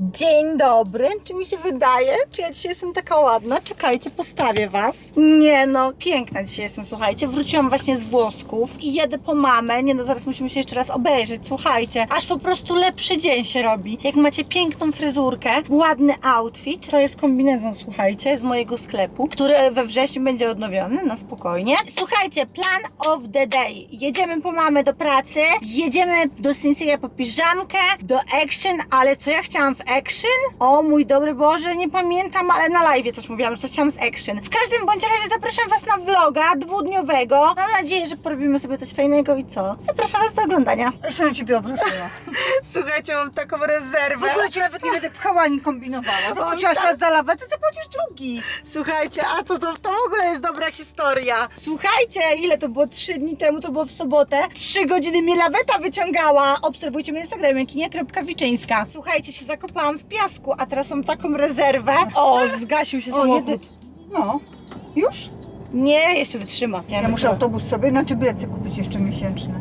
Dzień dobry, czy mi się wydaje? Czy ja dzisiaj jestem taka ładna? Czekajcie, postawię was. Nie no, piękna dzisiaj jestem, słuchajcie. Wróciłam właśnie z włosków i jedę po mamę. Nie no, zaraz musimy się jeszcze raz obejrzeć, słuchajcie. Aż po prostu lepszy dzień się robi. Jak macie piękną fryzurkę, ładny outfit, to jest kombinezon, słuchajcie, z mojego sklepu, który we wrześniu będzie odnowiony, na spokojnie. Słuchajcie, plan of the day. Jedziemy po mamę do pracy, jedziemy do Sinseya po piżamkę, do Action, ale co ja chciałam w Action? O mój dobry Boże, nie pamiętam, ale na live coś mówiłam, że coś chciałam z Action. W każdym bądź razie zapraszam Was na vloga dwudniowego. Mam nadzieję, że porobimy sobie coś fajnego i co? Zapraszam Was do oglądania. Na ciebie obruszyła. Słuchajcie, mam taką W rezerwę. ogóle cię nawet nie będę pchała ani kombinowała. Zapłaciłaś tak. raz za lawetę, zapłacisz drugi. Słuchajcie, a to, to, to w ogóle jest dobra historia. Słuchajcie, ile to było? Trzy dni temu, to było w sobotę. Trzy godziny mnie laweta wyciągała. Obserwujcie mnie na Instagramie, kinia.wiczyńska. Słuchajcie, się zakopałam w piasku, a teraz mam taką rezerwę. O, zgasił się O, samochód. jedy... No. Już? Nie, jeszcze wytrzyma. Ja muszę autobus sobie, znaczy bilety kupić jeszcze miesięczny.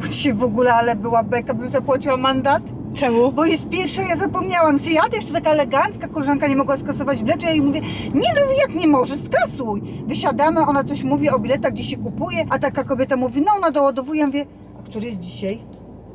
Bo dzisiaj w ogóle, ale była beka, bym zapłaciła mandat. Czemu? Bo jest pierwsza, ja zapomniałam. Jadę jeszcze taka elegancka, koleżanka nie mogła skasować biletu. Ja jej mówię, nie no jak nie możesz, skasuj. Wysiadamy, ona coś mówi o biletach, gdzie się kupuje, a taka kobieta mówi, no ona doładowuje. Ja mówię, a który jest dzisiaj?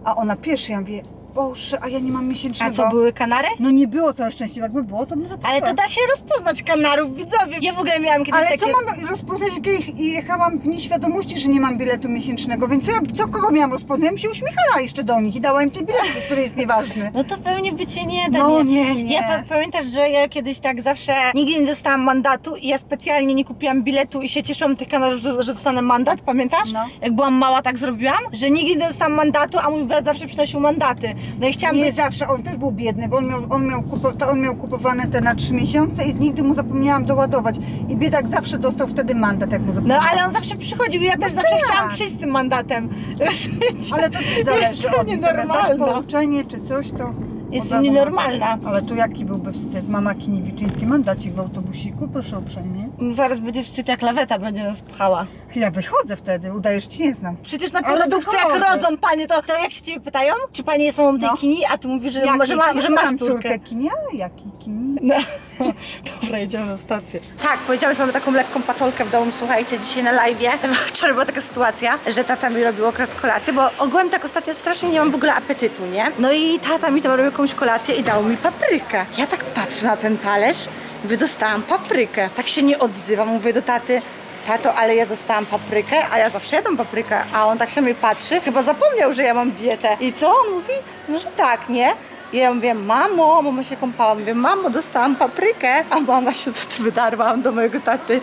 A ona pierwszy, ja mówię, Boże, a ja nie mam A miesięcznego. co, były kanary? No nie było całe szczęście, jakby było, to bym zapłaciła. Ale to da się rozpoznać kanarów, widzowie. Ja w ogóle miałam kiedyś Ale takie... co mam rozpoznać, jak ja je- jechałam w nieświadomości, że nie mam biletu miesięcznego, więc co, ja, co kogo miałam rozpoznać? Ja bym się uśmiechała jeszcze do nich i dała im te bilety, który jest nieważny. No to pewnie by cię nie da. No nie, nie. Ja pa- pamiętasz, że ja kiedyś tak zawsze nigdy nie dostałam mandatu i ja specjalnie nie kupiłam biletu i się cieszyłam tych kanałów, że, że dostanę mandat, pamiętasz? No. Jak byłam mała, tak zrobiłam, że nigdy nie dostałam mandatu, a mój brat zawsze przynosił mandaty. No i chciałam Nie być... zawsze, on też był biedny, bo on miał, on, miał kupo, to on miał kupowane te na trzy miesiące i nigdy mu zapomniałam doładować. I biedak zawsze dostał wtedy mandat, jak mu No zapomniałam. ale on zawsze przychodził i ja też zawsze tak. chciałam przyjść z tym mandatem. Rozumiecie? Ale to też zależy Jestem od nich, zamiast dać nienormalna. pouczenie czy coś, to... Jestem razu- nienormalna. Ale tu jaki byłby wstyd? Mama Kiniwiczyński, mandacik w autobusiku, proszę uprzejmie. Zaraz będzie wstyd jak laweta będzie nas pchała. Ja wychodzę wtedy, udajesz, cię nie znam. Przecież na Ale jak rodzą panie, to, to jak się ciebie pytają, czy pani jest mamą tej No. kini, a ty mówisz, że, Jaki? że, ma, Ja że masz mam córkę. Kini, ale jaki Kini? No. Dobra, jedziemy na stację. Tak, powiedziałam, że mamy taką lekką patolkę w domu, słuchajcie, dzisiaj na live. Wczoraj była taka sytuacja, że tata mi robił akurat kolację, bo ogółem tak ostatnio strasznie nie mam w ogóle apetytu, nie? No i tata mi tam robił jakąś kolację i dał mi paprykę. Ja tak patrzę na ten talerz, mówię, dostałam paprykę. Tak się nie odzywam, mówię do taty, Tato, ale ja dostałam paprykę, a ja zawsze jadam paprykę, a on tak się mnie patrzy, chyba zapomniał, że ja mam dietę. I co on mówi? No, że tak, nie? I ja mówię, mamo, mama się kąpała, mówię, mamo, dostałam paprykę, a mama się zaczy wydarłam do mojego taty.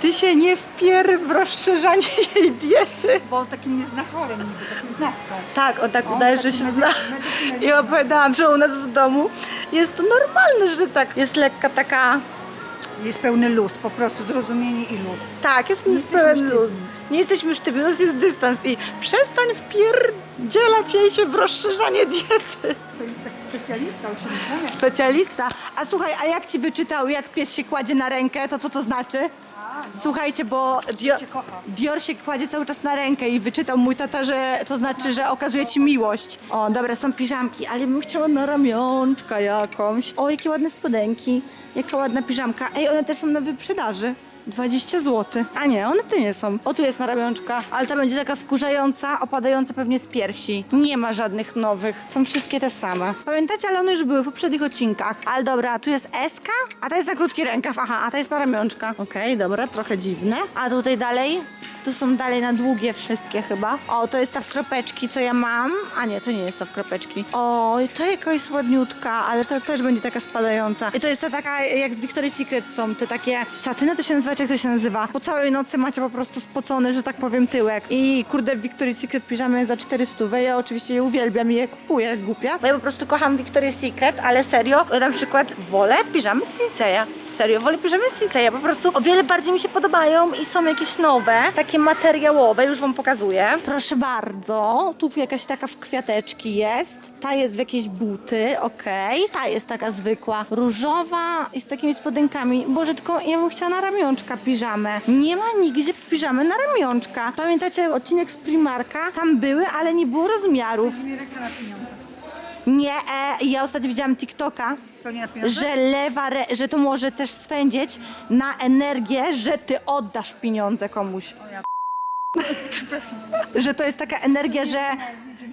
Ty się nie wpier w rozszerzanie jej diety. Bo on takim jest znachorem, takim znawcą. Tak, on tak On udaje, że się zna. I opowiadałam, że u nas w domu jest to normalne, że tak jest lekka taka Jest pełny luz, po prostu zrozumienie i luz. Tak, jest jest pełen luz. Nie jesteśmy sztywni, jest dystans i przestań wpierdzielać jej się w rozszerzanie diety. To jest taki specjalista osiągania. Specjalista. A słuchaj, a jak ci wyczytał, jak pies się kładzie na rękę, to co to znaczy? Słuchajcie, bo Dior, cię kocha. Dior się kładzie cały czas na rękę i wyczytał mój tata, że to znaczy, że okazuje ci miłość. O, dobra, są piżamki, ale bym chciała na ramionczka jakąś. O, jakie ładne spodenki, jaka ładna piżamka. Ej, one też są na wyprzedaży. 20 zł. A nie, one ty nie są. O, tu jest na ramionczka, ale ta będzie taka wkurzająca, opadająca pewnie z piersi. Nie ma żadnych nowych, są wszystkie te same. Pamiętacie, ale one już były w poprzednich odcinkach. Ale dobra, tu jest Eska, a ta jest na krótki rękaw, aha, a ta jest na ramionczka. Okej, dobra, trochę dziwne. A tutaj dalej? Tu są dalej na długie wszystkie chyba. O, to jest ta w kropeczki, co ja mam. A nie, to nie jest ta w kropeczki. O, to jakaś ładniutka, ale to też będzie taka spadająca. I to jest ta taka, jak z Victoria's Secret są, te takie satyny, to się nazywa, czy jak to się nazywa? Po całej nocy macie po prostu spocony, że tak powiem, tyłek. I kurde, w Victoria's Secret piżamy za 400. Ja oczywiście je uwielbiam i je kupuję, jak głupia. Bo ja po prostu kocham Victoria's Secret, ale serio, na przykład wolę piżamy Sinseya. Serio, wolę piżamy Sinseya. Po prostu o wiele bardziej mi się podobają i są jakieś nowe, takie materiałowe, już wam pokazuję. Proszę bardzo, tu jakaś taka w kwiateczki jest. Ta jest w jakieś buty, okej. Ta jest taka zwykła, różowa i z takimi spodenkami. Boże, tylko ja bym chciała na ramionczka piżamę. Nie ma nigdzie piżamy na ramionczka. Pamiętacie odcinek z Primarka? Tam były, ale nie było rozmiarów. mi rękę na pieniądze. Nie, e, ja ostatnio widziałam TikToka, To nie na pieniądze? że lewa, re, że to może też swędzić na energię, że ty oddasz pieniądze komuś. O ja Że to jest taka energia, że,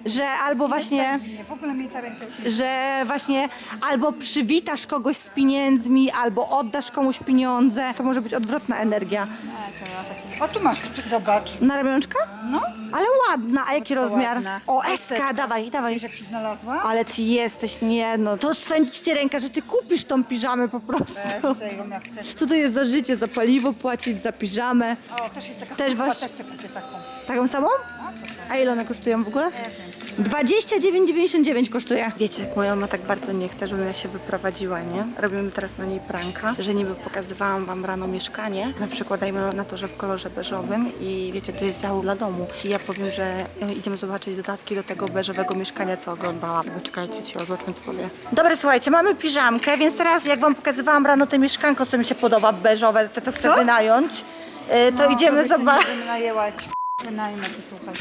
że albo właśnie, Nie, w ogóle mi ta ręka już nie... że właśnie albo przywitasz kogoś z pieniędzmi, albo oddasz komuś pieniądze. To może być odwrotna energia. Nie, to ja taki... O, tu masz, zobacz. Na ramionczka? No. Ale ładna, a jaki rozmiar? ładna. O. Eska, dawaj, dawaj. Wiesz, jak się znalazła? Ale ty jesteś, nie no, to swędzić cię ręka, że ty kupisz tą piżamę po prostu. Weź sobie ją jak chcesz. Co to jest za życie, za paliwo płacić, za piżamę? O, też jest taka Też wasz- też sobie kupię taką. Taką samą? A, to? A ile one kosztują w ogóle? Nie wiem. 29,99 kosztuje. Wiecie, jak moja mama tak bardzo nie chce, żebym ja się wyprowadziła, nie? Robimy teraz na niej pranka, że niby pokazywałam wam rano mieszkanie, na przykład dajmy na to, że w kolorze beżowym i wiecie, to jest dział dla domu. I ja powiem, że e, idziemy zobaczyć dodatki do tego beżowego mieszkania, co oglądałam. Wyczekajcie, ci zobaczmy, co powie. Dobra, słuchajcie, mamy piżamkę, więc teraz jak wam pokazywałam rano te mieszkanko, co mi się podoba, beżowe, te to chcę wynająć, e, to No, idziemy zobaczyć. Nie wynajęła ci wynajmę, ty słuchaj.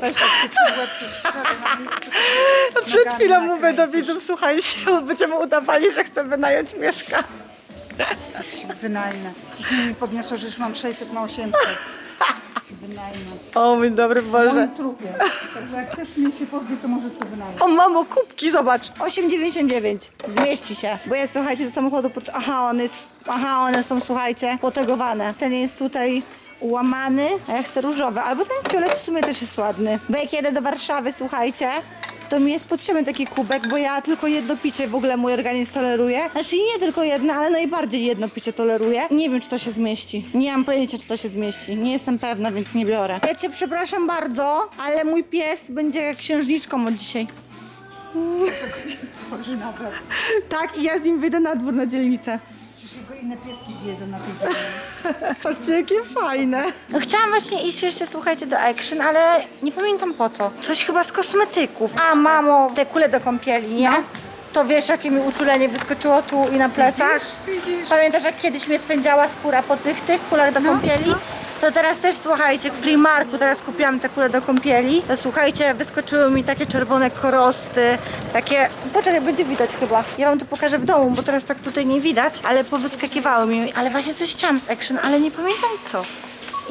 Weź tak się. To przed chwilą mówię do widzów, słuchajcie, będziemy udawali, że chcę wynająć mieszkanie. Wynajmę. Ciśnienie mi podniosło, że już mam 600 na 800. Wynajmę. O mój dobry Boże. Moim trupie. Także jak też mnie się pozwie, to możesz to wynająć. O mamo, kubki, zobacz. 8,99. Zmieści się. Bo jest, słuchajcie, do samochodu pod... Aha, on jest... Aha, one są, słuchajcie, potegowane. Ten jest tutaj łamany, a ja chcę różowy. Albo ten fiolet w sumie też jest ładny. Bo jak jedę do Warszawy, słuchajcie, to mi jest potrzebny taki kubek, bo ja tylko jedno picie w ogóle mój organizm toleruje. Znaczy nie tylko jedno, ale najbardziej jedno picie toleruje. Nie wiem, czy to się zmieści. Nie mam pojęcia, czy to się zmieści. Nie jestem pewna, więc nie biorę. Ja cię przepraszam bardzo, ale mój pies będzie księżniczką od dzisiaj. Tak, i ja z nim wyjdę na dwór na dzielnicę. Przecież jego inne pieski zjedzą na tej ziemi. Patrzcie, jakie fajne. No chciałam właśnie iść jeszcze, słuchajcie, do Action, ale nie pamiętam po co. Coś chyba z kosmetyków. A, mamo, te kule do kąpieli, nie? To wiesz, jakie mi uczulenie wyskoczyło tu i na plecach? Widzisz, widzisz. Pamiętasz, jak kiedyś mnie swędziała skóra po tych, tych kulach do kąpieli? To teraz też, słuchajcie, w Primarku teraz kupiłam te kule do kąpieli. To słuchajcie, wyskoczyły mi takie czerwone korosty, takie... Poczekaj, będzie widać chyba. Ja wam to pokażę w domu, bo teraz tak tutaj nie widać, ale powyskakiwały mi. Ale właśnie coś chciałam z Action, ale nie pamiętam co.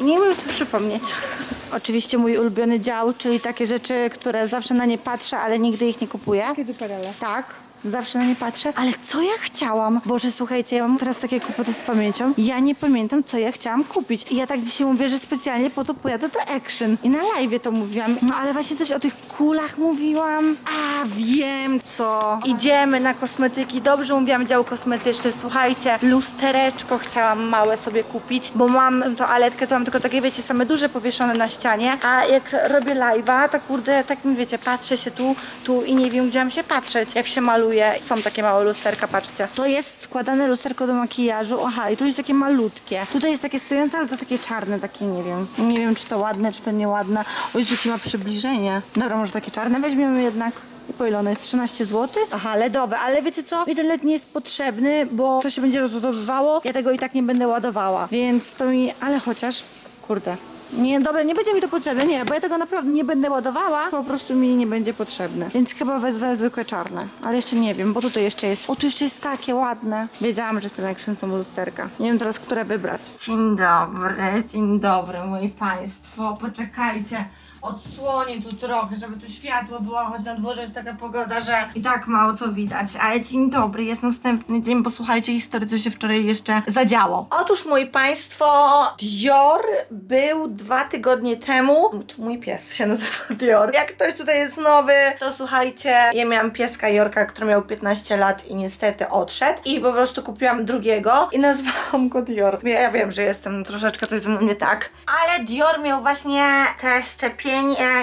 I nie umiem sobie przypomnieć. Oczywiście mój ulubiony dział, czyli takie rzeczy, które zawsze na nie patrzę, ale nigdy ich nie kupuję. Kiedy perele? Tak. Zawsze na nie patrzę, ale co ja chciałam? Boże, słuchajcie, ja mam teraz takie kłopoty z pamięcią. Ja nie pamiętam, co ja chciałam kupić. I ja tak dzisiaj mówię, że specjalnie po to pojadę do Action. I na live to mówiłam. No ale właśnie coś o tych kulach mówiłam. A, wiem co. Idziemy na kosmetyki. Dobrze mówiłam, dział kosmetyczny. Słuchajcie, lustereczko chciałam małe sobie kupić, bo mam tę toaletkę, to mam tylko takie, wiecie, same duże powieszone na ścianie. A jak robię live'a, to kurde, tak mi wiecie, patrzę się tu, tu i nie wiem, gdzie mam się patrzeć, jak się maluje. Są takie małe lusterka, patrzcie. To jest składane lusterko do makijażu. Aha, i tu jest takie malutkie. Tutaj jest takie stojące, ale to takie czarne, takie nie wiem. Nie wiem, czy to ładne, czy to nieładne. O Jezu, jakie ma przybliżenie. Dobra, może takie czarne weźmiemy jednak. I po ile ono jest? 13 zł? Aha, ledowe, ale wiecie co? Ten led nie jest potrzebny, bo to się będzie rozładowywało. Ja tego i tak nie będę ładowała. Więc to mi... Ale chociaż... Kurde. Nie, dobra, nie będzie mi to potrzebne, nie, bo ja tego naprawdę nie będę ładowała, po prostu mi nie będzie potrzebne. Więc chyba wezwę zwykłe czarne, ale jeszcze nie wiem, bo tutaj jeszcze jest. O, tu jeszcze jest takie ładne. Wiedziałam, że w tym action są lusterka. Nie wiem teraz, które wybrać. Dzień dobry, dzień dobry, moi państwo. Poczekajcie. Odsłonię tu trochę, żeby tu światło było, choć na dworze jest taka pogoda, że i tak mało co widać. Ale dzień dobry, jest następny dzień. Posłuchajcie historii, co się wczoraj jeszcze zadziało. Otóż, moi państwo, Dior był dwa tygodnie temu. Czy mój pies się nazywa Dior? Jak ktoś tutaj jest nowy, to słuchajcie, ja miałam pieska Jorka, który miał 15 lat i niestety odszedł. I po prostu kupiłam drugiego i nazwałam go Dior. Ja, ja wiem, że jestem troszeczkę coś ze mną nie tak. Ale Dior miał właśnie te szczepienie,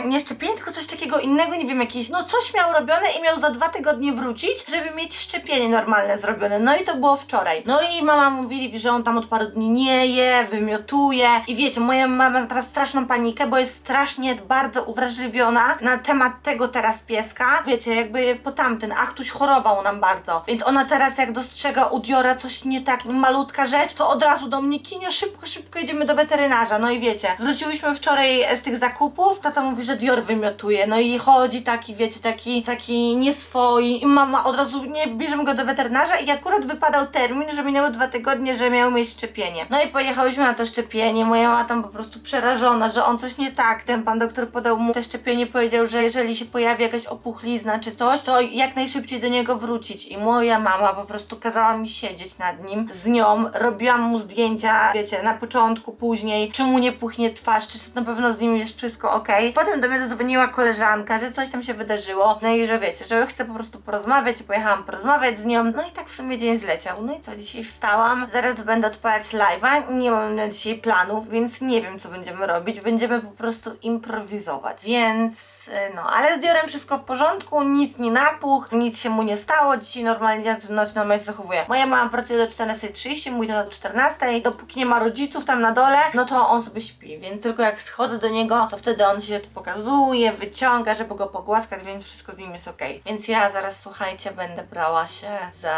nie szczepienie, tylko coś takiego innego, nie wiem, jakieś, no coś miał robione i miał za dwa tygodnie wrócić, żeby mieć szczepienie normalne zrobione. No i to było wczoraj. No i mama mówi, że on tam od paru dni nie je, wymiotuje. I wiecie, moja mama ma teraz straszną panikę, bo jest strasznie bardzo uwrażliwiona na temat tego teraz pieska. Wiecie, jakby po tamten, ach, tuś chorował nam bardzo. Więc ona teraz jak dostrzega u Diora coś nie tak, malutka rzecz, to od razu do mnie kinie, szybko, szybko idziemy do weterynarza. No i wiecie, wróciłyśmy wczoraj z tych zakupów zakupów, tata mówi, że Dior wymiotuje. No i chodzi taki, wiecie, taki, taki nieswoi. I mama od razu, nie, bierzemy go do weterynarza i akurat wypadał termin, że minęły dwa tygodnie, że miał mieć szczepienie. No i pojechałyśmy na to szczepienie. Moja mama tam po prostu przerażona, że on coś nie tak. Ten pan doktor podał mu te szczepienie, powiedział, że jeżeli się pojawi jakaś opuchlizna czy coś, to jak najszybciej do niego wrócić. I moja mama po prostu kazała mi siedzieć nad nim z nią, robiłam mu zdjęcia, wiecie, na początku, później, czy mu nie puchnie twarz, czy na pewno z nim jest wszystko ok. Potem do mnie zadzwoniła koleżanka, że coś tam się wydarzyło, no i że wiecie, że chcę po prostu porozmawiać pojechałam porozmawiać z nią, no i tak w sumie dzień zleciał. No i co, dzisiaj wstałam, zaraz będę odpalać live'a, nie mam na dzisiaj planów, więc nie wiem co będziemy robić, będziemy po prostu improwizować, więc y, no, ale z Diorem wszystko w porządku, nic nie napuch, nic się mu nie stało, dzisiaj normalnie noc normalnie się zachowuje. Moja mama pracuje do 14.30, mój tata do 14.00, dopóki nie ma rodziców tam na dole, no to on sobie śpi, więc tylko jak schodzę do niego, to wtedy on się tu pokazuje, wyciąga, żeby go pogłaskać, więc wszystko z nim jest ok. Więc ja zaraz, słuchajcie, będę brała się za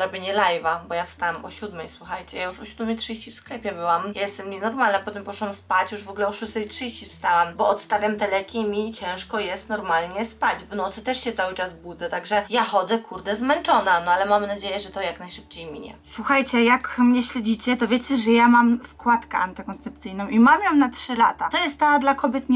robienie live'a, bo ja wstałam o 7, słuchajcie, ja już o 7.30 w sklepie byłam. Ja jestem nienormalna, potem poszłam spać, już w ogóle o 6.30 wstałam, bo odstawiam te leki i mi ciężko jest normalnie spać. W nocy też się cały czas budzę, także ja chodzę, kurde, zmęczona, no ale mam nadzieję, że to jak najszybciej minie. Słuchajcie, jak mnie śledzicie, to wiecie, że ja mam wkładkę antykoncepcyjną i mam ją na 3 lata. To jest ta dla kobiet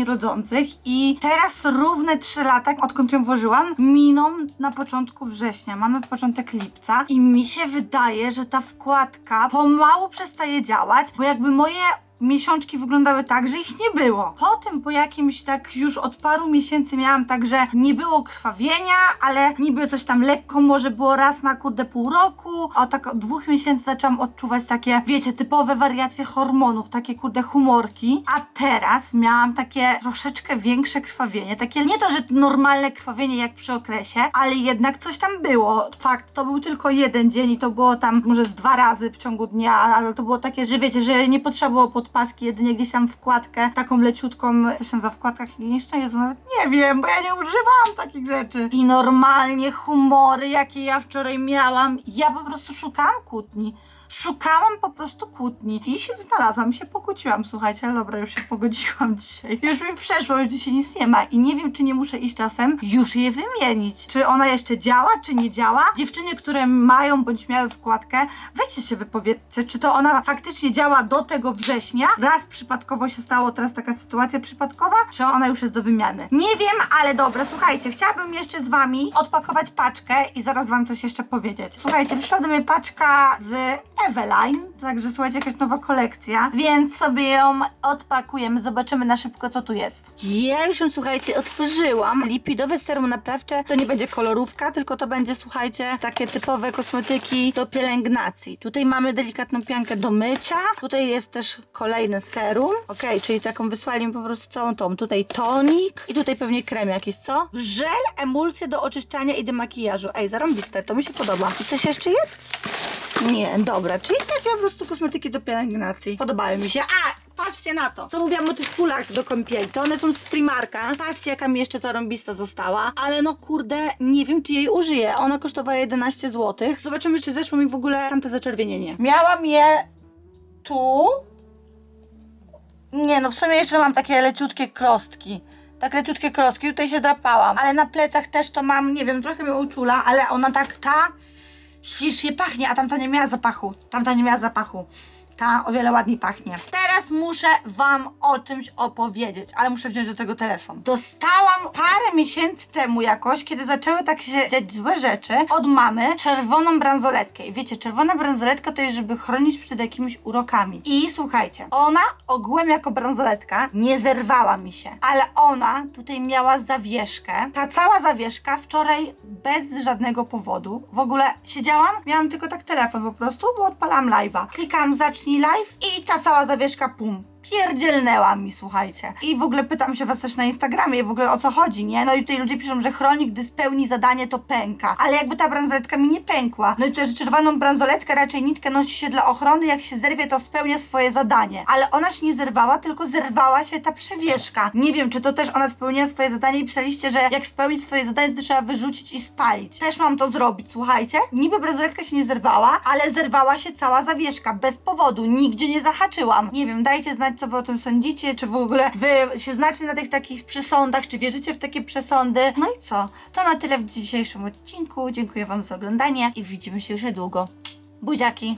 i teraz równe 3 lata, odkąd ją włożyłam, miną na początku września. Mamy początek lipca i mi się wydaje, że ta wkładka pomału przestaje działać, bo jakby moje miesiączki wyglądały tak, że ich nie było. Potem po jakimś tak już od paru miesięcy miałam tak, że nie było krwawienia, ale niby coś tam lekko może było raz na kurde pół roku, a tak od dwóch miesięcy zaczęłam odczuwać takie, wiecie, typowe wariacje hormonów, takie kurde humorki, a teraz miałam takie troszeczkę większe krwawienie, takie nie to, że normalne krwawienie jak przy okresie, ale jednak coś tam było. Fakt, to był tylko jeden dzień i to było tam może z dwa razy w ciągu dnia, ale to było takie, że wiecie, że nie potrzeba było podpaski, jedynie gdzieś tam wkładkę, taką leciutką, co się nazywa wkładka higieniczna, Jezu, nawet nie wiem, bo ja nie używałam takich rzeczy. I normalnie humory, jakie ja wczoraj miałam, ja po prostu szukałam kłótni. Szukałam po prostu kłótni i się znalazłam, się pokłóciłam, słuchajcie, ale dobra, już się pogodziłam dzisiaj. Już mi przeszło, już dzisiaj nic nie ma i nie wiem, czy nie muszę iść czasem już je wymienić. Czy ona jeszcze działa, czy nie działa? Dziewczyny, które mają bądź miały wkładkę, weźcie się wypowiedzcie, czy to ona faktycznie działa do tego września? Raz przypadkowo się stało teraz taka sytuacja przypadkowa, czy ona już jest do wymiany? Nie wiem, ale dobra, słuchajcie, chciałabym jeszcze z wami odpakować paczkę i zaraz wam coś jeszcze powiedzieć. Słuchajcie, przyszła do mnie paczka z Eveline, także słuchajcie, jakaś nowa kolekcja, więc sobie ją odpakujemy, zobaczymy na szybko, co tu jest. Ja już ją, słuchajcie, otworzyłam. Lipidowe serum naprawcze to nie będzie kolorówka, tylko to będzie, słuchajcie, takie typowe kosmetyki do pielęgnacji. Tutaj mamy delikatną piankę do mycia, tutaj jest też kolejny serum, ok, czyli taką wysłali mi po prostu całą tą. Tutaj tonik i tutaj pewnie krem jakiś, co? Żel, emulsja do oczyszczania i do makijażu. Ej, zarąbiste, to mi się podoba. I coś jeszcze jest? Nie, dobra, czyli takie po prostu kosmetyki do pielęgnacji. Podobały mi się. A, patrzcie na to. Co mówiłam o tych kulach do kąpieli, to one są z Primarka. Patrzcie, jaka mi jeszcze zarąbista została. Ale no kurde, nie wiem, czy jej użyję. Ona kosztowała 11 zł. Zobaczymy, czy zeszło mi w ogóle tamte zaczerwienienie. Miałam je tu. Nie, no w sumie jeszcze mam takie leciutkie krostki. Tak leciutkie krostki, tutaj się drapałam. Ale na plecach też to mam, nie wiem, trochę mnie uczula, ale ona tak, ta ślicznie pachnie, a tamta nie miała zapachu. Tamta nie miała zapachu. Ta o wiele ładniej pachnie. Teraz muszę Wam o czymś opowiedzieć, ale muszę wziąć do tego telefon. Dostałam parę miesięcy temu jakoś, kiedy zaczęły tak się dziać złe rzeczy, od mamy czerwoną bransoletkę. I wiecie, czerwona bransoletka to jest, żeby chronić przed jakimiś urokami. I słuchajcie, ona ogółem jako bransoletka nie zerwała mi się, ale ona tutaj miała zawieszkę. Ta cała zawieszka wczoraj bez żadnego powodu. W ogóle siedziałam, miałam tylko tak telefon po prostu, bo odpalam live'a. Klikam zacznij live i ta cała zawieszka pum. Pierdzielnęła mi, słuchajcie. I w ogóle pytam się was też na Instagramie, w ogóle o co chodzi, nie? No i tutaj ludzie piszą, że chroni, gdy spełni zadanie, to pęka. Ale jakby ta bransoletka mi nie pękła. No i to, że czerwoną bransoletkę raczej nitkę nosi się dla ochrony, jak się zerwie, to spełnia swoje zadanie. Ale ona się nie zerwała, tylko zerwała się ta przewieszka. Nie wiem, czy to też ona spełniła swoje zadanie i pisaliście, że jak spełni swoje zadanie, to trzeba wyrzucić i spalić. Też mam to zrobić, słuchajcie. Niby bransoletka się nie zerwała, ale zerwała się cała zawieszka, bez powodu, nigdzie nie zahaczyłam. Nie wiem, dajcie znać, co wy o tym sądzicie, czy w ogóle wy się znacie na tych takich przesądach, czy wierzycie w takie przesądy. No i co? To na tyle w dzisiejszym odcinku. Dziękuję wam za oglądanie i widzimy się już niedługo. Buziaki!